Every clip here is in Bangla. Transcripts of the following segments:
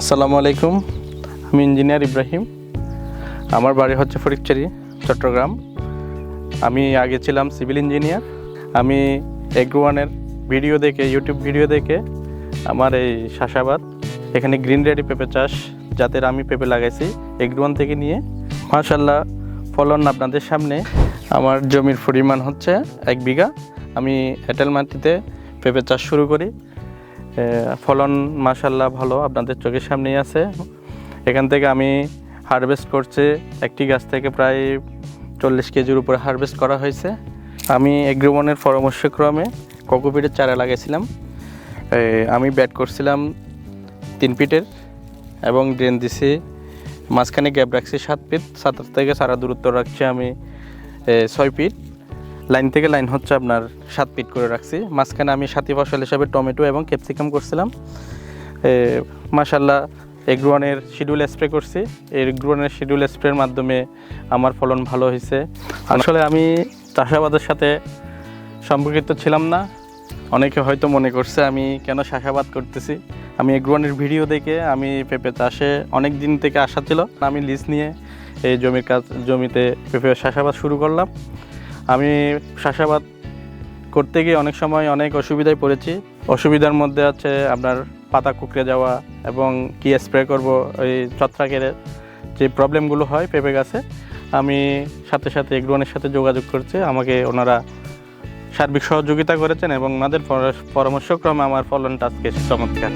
আসসালামু আলাইকুম। আমি ইঞ্জিনিয়ার ইব্রাহিম। আমার বাড়ি হচ্ছে ফরিকচারি চট্টগ্রাম। আমি আগে ছিলাম সিভিল ইঞ্জিনিয়ার। আমি এগ্রোয়ানের ভিডিও দেখে, ইউটিউব ভিডিও দেখে আমার এই শাসাবাদ, এখানে গ্রিন রেডি পেঁপে চাষ যাতে আমি পেঁপে লাগাইছি এগ্রোয়ান থেকে নিয়ে। মাশাল্লাহ ফলন আপনাদের সামনে। আমার জমির পরিমাণ হচ্ছে এক বিঘা। আমি এঁটেল মাটিতে পেঁপে চাষ শুরু করি। ফলন মাশাল্লাহ ভালো, আপনাদের চোখের সামনেই আছে। এখান থেকে আমি হারভেস্ট করছে, একটি গাছ থেকে প্রায় চল্লিশ কেজির উপরে হারভেস্ট করা হয়েছে। আমি এগ্রিবনের পরামর্শক্রমে কোকোপিটের চারা লাগিয়েছিলাম আমি ব্যাট করছিলাম তিন ফিটের এবং ড্রেন দিছি, মাঝখানে গ্যাপ রাখছি সাত পিট সাত থেকে সারা দূরত্ব রাখছি আমি ছয় ফিট। লাইন থেকে লাইন হচ্ছে আপনার সাত ফিট করে রাখছি। মাঝখানে আমি সাথী ফসল হিসাবে টমেটো এবং ক্যাপসিকাম করছিলাম। মাশাল্লাহ এগ্রোয়ানের শিডিউল স্প্রে করছি। এগ্রোয়ানের শিডিউল স্প্রের মাধ্যমে আমার ফলন ভালো হয়েছে। আসলে আমি চাষাবাদের সাথে সম্পর্কিত ছিলাম না। অনেকে হয়তো মনে করছে আমি কেন চাষাবাদ করতেছি। আমি এগ্রোয়ানের ভিডিও দেখে আমি পেঁপে চাষে অনেক দিন থেকে আসা ছিল। আমি লিজ নিয়ে এই জমির কাজ, জমিতে পেঁপে চাষাবাদ শুরু করলাম। আমি চাষাবাদ করতে গিয়ে অনেক সময় অনেক অসুবিধায় পড়েছি। অসুবিধার মধ্যে আছে আপনার পাতা কুকড়ে যাওয়া এবং কি স্প্রে করব ওই ছত্রাকের যে প্রবলেমগুলো হয় পেঁপে গাছে, আমি সাথে সাথে এগ্রোনের সাথে যোগাযোগ করছি। আমাকে ওনারা সার্বিক সহযোগিতা করেছেন এবং ওনাদের পরামর্শক্রমে আমার ফলনটা আজকে চমৎকার।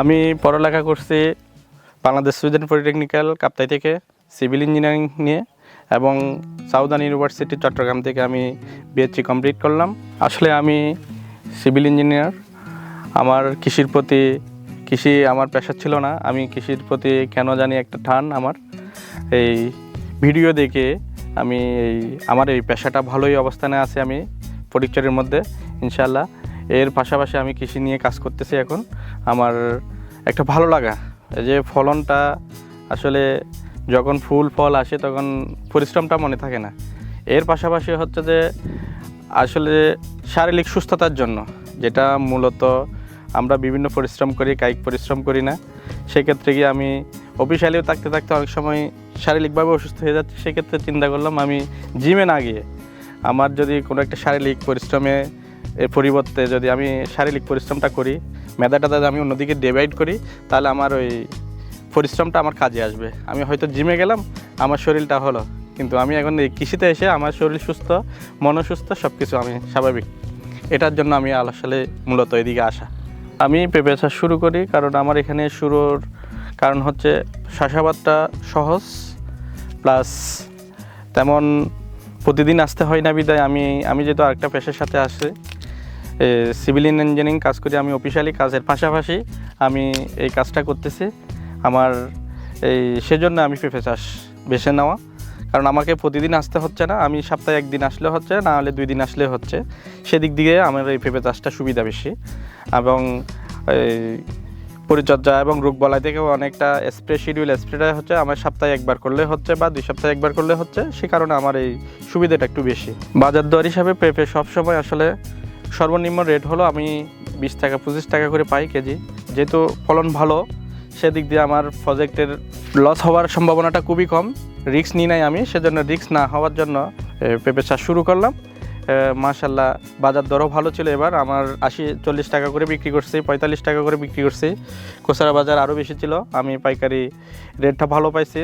আমি পড়ালেখা করছি বাংলাদেশ সুইডেন পলিটেকনিক্যাল কাপ্তাই থেকে সিভিল ইঞ্জিনিয়ারিং নিয়ে এবং সাউদার্ন ইউনিভার্সিটি চট্টগ্রাম থেকে আমি বিএসসি কমপ্লিট করলাম। আসলে আমি সিভিল ইঞ্জিনিয়ার। আমার কৃষির প্রতি কৃষি আমার পেশা ছিল না। আমি কৃষির প্রতি কেন জানি একটা টান আমার। এই ভিডিও দেখে আমি এই আমার এই পেশাটা ভালোই অবস্থানে আছে আমি পরিচয়ের মধ্যে ইনশাল্লাহ এর পাশাপাশি আমি কৃষি নিয়ে কাজ করতেছি এখন। আমার একটা ভালো লাগা। যে ফলনটা আসলে যখন ফুল, ফল আসে তখন পরিশ্রমটা মনে থাকে না। এর পাশাপাশি হচ্ছে যে আসলে শারীরিক সুস্থতার জন্য, যেটা মূলত আমরা বিভিন্ন পরিশ্রম করি, কায়িক পরিশ্রম করি না, সেক্ষেত্রে গিয়ে আমি অফিসিয়ালিও থাকতে থাকতে অনেক সময় শারীরিকভাবে অসুস্থ হয়ে যাচ্ছে, সেক্ষেত্রে চিন্তা করলাম আমি জিমে না গিয়ে আমার যদি কোনো একটা শারীরিক পরিশ্রমে এর পরিবর্তে যদি আমি শারীরিক পরিশ্রমটা করি, মেধাটা যদি আমি অন্যদিকে ডিভাইড করি, তাহলে আমার ওই পরিশ্রমটা আমার কাজে আসবে। আমি হয়তো জিমে গেলাম, আমার শরীরটা হলো। কিন্তু আমি এখন এই কৃষিতে এসে আমার শরীর সুস্থ, মন সুস্থ সব কিছু আমি স্বাভাবিক। এটার জন্য আমি আসলে মূলত এদিকে আসা। আমি পেঁপে শুরু করি কারণ আমার এখানে শুরুর কারণ হচ্ছে চাষাবাদটা সহজ প্লাস তেমন প্রতিদিন আসতে হয় না বিদায়। আমি আমি যেহেতু আরেকটা পেশার সাথে আসি সিভিল ইঞ্জিনিয়ারিং কাজ করি, আমি অফিসিয়ালি কাজের পাশাপাশি আমি এই কাজটা করতেছি। আমার এই, সেজন্য আমি পেঁপে চাষ বেছে নেওয়া। কারণ আমাকে প্রতিদিন আসতে হচ্ছে না, আমি সপ্তাহে একদিন আসলে হচ্ছে, না হলে দুই দিন আসলে হচ্ছে। সেদিক দিয়ে আমার এই পেঁপে চাষটা সুবিধা বেশি। এবং পরিচর্যা এবং রোগ বলাই থেকেও অনেকটা স্প্রে শিডিউল স্প্রেটা হচ্ছে আমার সপ্তাহে একবার করলে হচ্ছে বা দুই সপ্তাহে একবার করলে হচ্ছে, সে কারণে আমার এই সুবিধাটা একটু বেশি। বাজার দর হিসাবে পেঁপে সবসময় আসলে সর্বনিম্ন রেট হলো আমি বিশ টাকা, পঁচিশ টাকা করে পাই কেজি। যেহেতু ফলন ভালো, সেদিক দিয়ে আমার প্রজেক্টের লস হওয়ার সম্ভাবনাটা খুবই কম। রিস্ক নিই নাই আমি, সেজন্য রিস্ক না হওয়ার জন্য পেঁপে চাষ শুরু করলাম। মাশাল্লাহ, বাজার দরও ভালো ছিল এবার। আমার আশি, চল্লিশ টাকা করে বিক্রি করছি, পঁয়তাল্লিশ টাকা করে বিক্রি করছি। কোসারা বাজার আরও বেশি ছিল, আমি পাইকারি রেটটা ভালো পাইছি।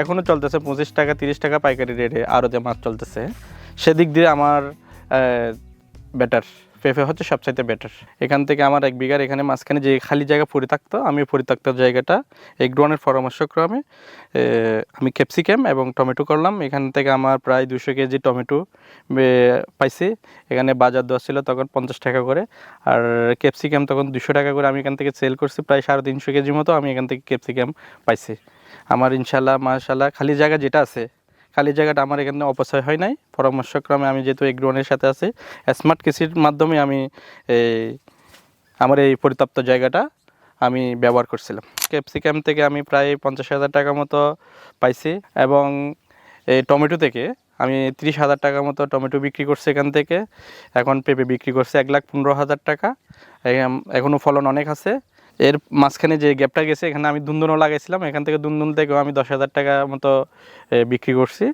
এখনও চলতেছে পঁচিশ টাকা, তিরিশ টাকা পাইকারি রেটে আরও যে মাছ চলতেছে। সেদিক দিয়ে আমার বেটার পেঁপে হচ্ছে সবচাইতে বেটার এখান থেকে আমার এক বিঘার এখানে মাঝখানে যে খালি জায়গা পরিত্যক্ত আমি পরিত্যক্ত জায়গাটা। এগ্রোয়ানের পরামর্শক্রমে আমি ক্যাপসিকাম এবং টমেটো করলাম। এখান থেকে আমার প্রায় দুশো কেজি টমেটো পাইছি। এখানে বাজার দর ছিল তখন পঞ্চাশ টাকা করে। আর ক্যাপসিকাম তখন দুশো টাকা করে আমি এখান থেকে সেল করছি, প্রায় সাড়ে তিনশো কেজি মতো আমি এখান থেকে ক্যাপসিকাম পাইছি। আমার ইনশাল্লাহ, মাশাল্লাহ, খালি জায়গা যেটা আছে খালি জায়গাটা আমার এখানে অপচয় হয় নাই। পরামর্শক্রমে আমি যেহেতু এগ্রোনের সাথে আছি স্মার্ট কৃষির মাধ্যমে আমি এই আমার এই পরিত্যক্ত জায়গাটা আমি ব্যবহার করছিলাম। ক্যাপসিকাম থেকে আমি প্রায় পঞ্চাশ হাজার টাকা মতো পাইছি এবং এই টমেটো থেকে আমি তিরিশ হাজার টাকা মতো টমেটো বিক্রি করছি এখান থেকে। এখন পেঁপে বিক্রি করছে এক লাখ পনেরো হাজার টাকা। এখনও ফলন অনেক আছে। এর মাঝখানে যে গ্যাপটা গেছে, এখানে আমি দুন্দুনও লাগাইছিলাম। এখান থেকে দুন্দুন থেকেও আমি দশ হাজার টাকা মতো বিক্রি করছি।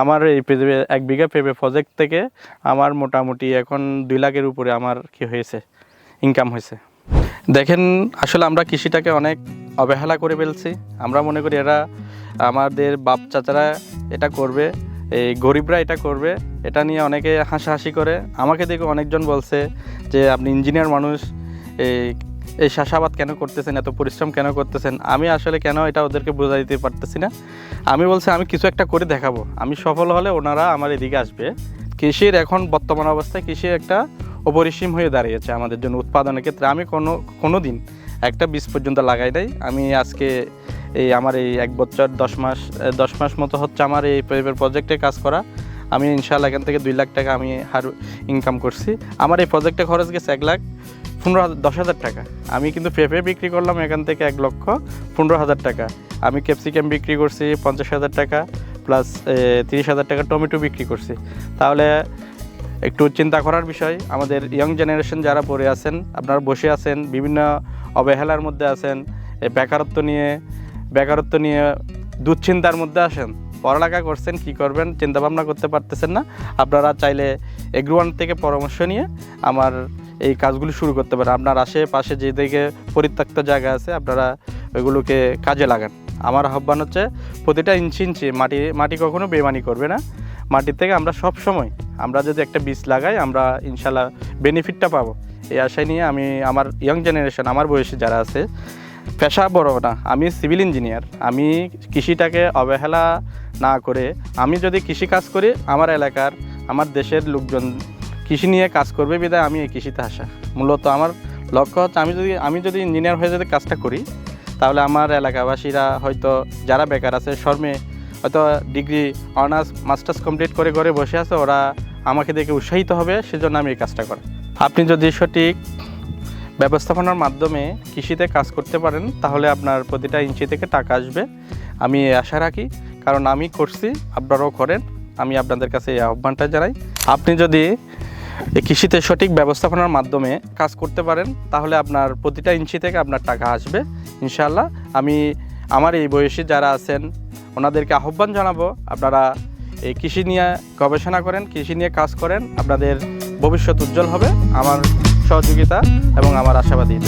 আমার এই পেঁপে এক বিঘা পেঁপে প্রজেক্ট থেকে আমার মোটামুটি এখন দুই লাখের উপরে আমার কি হয়েছে ইনকাম হয়েছে। দেখেন, আসলে আমরা কৃষিটাকে অনেক অবহেলা করে ফেলছি। আমরা মনে করি এরা আমাদের বাপ চাচারা এটা করবে, এই গরিবরা এটা করবে, এটা নিয়ে অনেকে হাসাহাসি করে। আমাকে দেখে অনেকজন বলছে যে, আপনি ইঞ্জিনিয়ার মানুষ, এই এই চাষাবাদ কেন করতেছেন? এত পরিশ্রম কেন করতেছেন? আমি আসলে কেন এটা ওদেরকে বোঝা দিতে পারতেছি না। আমি বলছি, আমি কিছু একটা করে দেখাবো। আমি সফল হলে ওনারা আমার এদিকে আসবে। কৃষির এখন বর্তমান অবস্থায় কৃষি একটা অপরিসীম হয়ে দাঁড়িয়েছে আমাদের জন্য উৎপাদনের ক্ষেত্রে। আমি কোনো কোনো দিন একটা বীজ পর্যন্ত লাগাই নাই। আমি আজকে এই আমার এই এক বছর, দশ মাস দশ মাস মতো হচ্ছে আমার এই প্রজেক্টে কাজ করা। আমি ইনশাল্লাহ এখান থেকে দুই লাখ টাকা আমি হার ইনকাম করছি। আমার এই প্রজেক্টে খরচ গেছে এক লাখ। পনেরো হাজার, দশ হাজার টাকা। আমি কিন্তু পেঁপে বিক্রি করলাম এখান থেকে এক লক্ষ পনেরো হাজার টাকা। আমি ক্যাপসিকাম বিক্রি করছি পঞ্চাশ হাজার টাকা প্লাস তিরিশ হাজার টাকা টমেটো বিক্রি করছি। তাহলে একটু চিন্তা করার বিষয়, আমাদের ইয়ং জেনারেশন যারা পড়ে আছেন, আপনারা বসে আছেন, বিভিন্ন অবহেলার মধ্যে আছেন বেকারত্ব নিয়ে বেকারত্ব নিয়ে দুশ্চিন্তার মধ্যে আসেন পড়ালেখা করছেন, কি করবেন, চিন্তাভাবনা করতে পারতেছেন না, আপনারা চাইলে এগ্রোয়ান থেকে পরামর্শ নিয়ে আমার এই কাজগুলি শুরু করতে পারেন আপনার আশেপাশে যে দিকে পরিত্যক্ত জায়গা আছে, আপনারা ওইগুলোকে কাজে লাগান। আমার আহ্বান হচ্ছে প্রতিটা ইঞ্চি ইঞ্চি মাটি মাটি কখনো বেমানি করবে না। মাটির থেকে আমরা সব সময় আমরা যদি একটা বীজ লাগাই, আমরা ইনশাল্লাহ বেনিফিটটা পাবো। এই আশায় নিয়ে আমি আমার ইয়ং জেনারেশন আমার বয়সী যারা আছে, পেশা বড় না, আমি সিভিল ইঞ্জিনিয়ার আমি কৃষিটাকে অবহেলা না করে, আমি যদি কৃষি কাজ করি, আমার এলাকার, আমার দেশের লোকজন কৃষি নিয়ে কাজ করবে বিদায় আমি এই কৃষিতে আসা মূলত আমার লক্ষ্য হচ্ছে আমি যদি আমি যদি ইঞ্জিনিয়ার হয়ে যদি কাজটা করি, তাহলে আমার এলাকাবাসীরা হয়তো, যারা বেকার আছে, শর্মে হয়তো ডিগ্রি, অনার্স, মাস্টার্স কমপ্লিট করে ঘরে বসে আছে, ওরা আমাকে দেখে উৎসাহিত হবে, সেজন্য আমি এই কাজটা করি। আপনি যদি সঠিক ব্যবস্থাপনার মাধ্যমে কৃষিতে কাজ করতে পারেন, তাহলে আপনার প্রতিটা ইঞ্চি থেকে টাকা আসবে। আমি আশা রাখি, কারণ আমি করছি, আপনারাও করেন, আমি আপনাদের কাছে এই আহ্বানটা জানাই। আপনি যদি এই কৃষিতে সঠিক ব্যবস্থাপনার মাধ্যমে কাজ করতে পারেন, তাহলে আপনার প্রতিটা ইঞ্চি থেকে আপনার টাকা আসবে ইনশাল্লাহ আমি আমার এই বয়সী যারা আছেন, ওনাদেরকে আহ্বান জানাব, আপনারা এই কৃষি নিয়ে গবেষণা করেন, কৃষি নিয়ে কাজ করেন, আপনাদের ভবিষ্যৎ উজ্জ্বল হবে। আমার সহযোগিতা এবং আমার আশাবাদী।